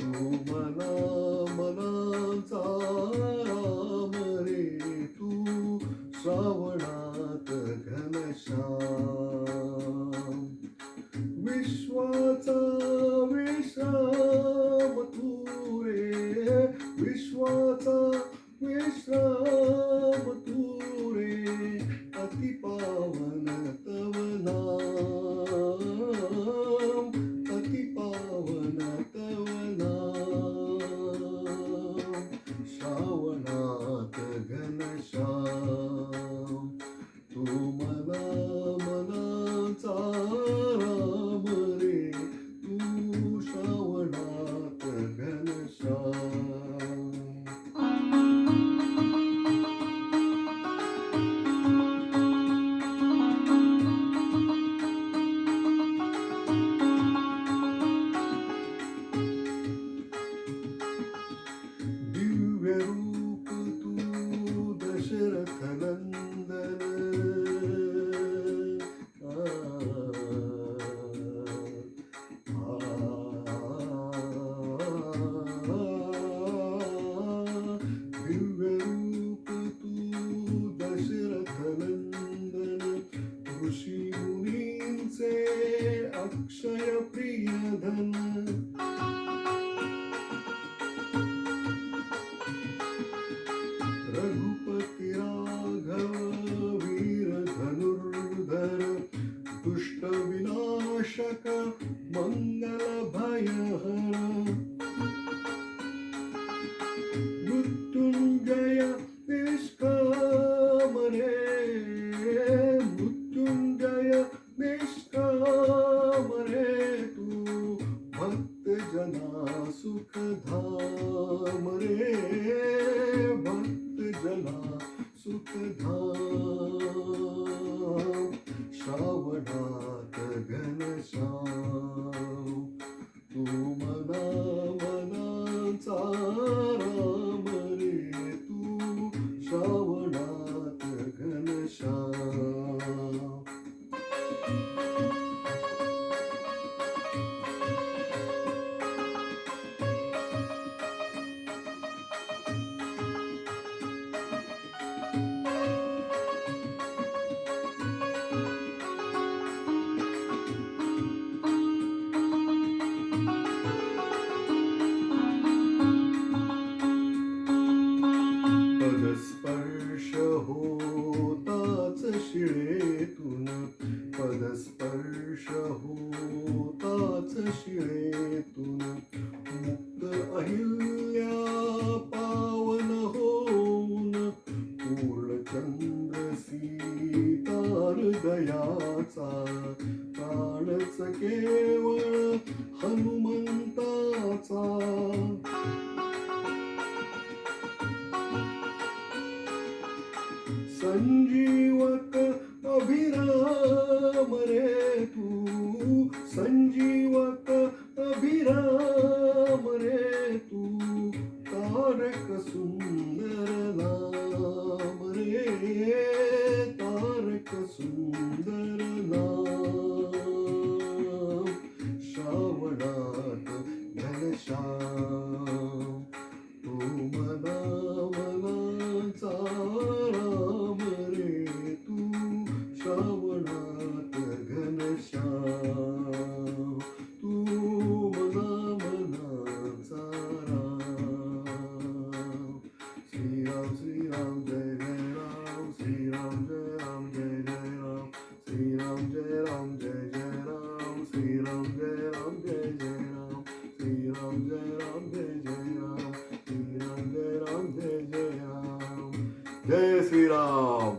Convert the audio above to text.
तू मना मनाचा राम रे तू श्रावणात घनश्याम. विश्वाचा विश्राम तू रे विश्वाचा विश्राम तू रे अति पावन तव नाम. घनश्याम दिव्य रूप तू दशरथ ऋषी मुनींचे अक्षय प्रियधन रघुपती राघव वीर धनुर्धर दुष्ट विनाशक मंगल भयहर घनश्याम हृदयाचा प्राणच केवळ हनुमंताचा. संजीवक अभिराम रे तू संजीवक अभिराम रे तू तारक सुंदर नाम रे तारक सुंदर Freedom.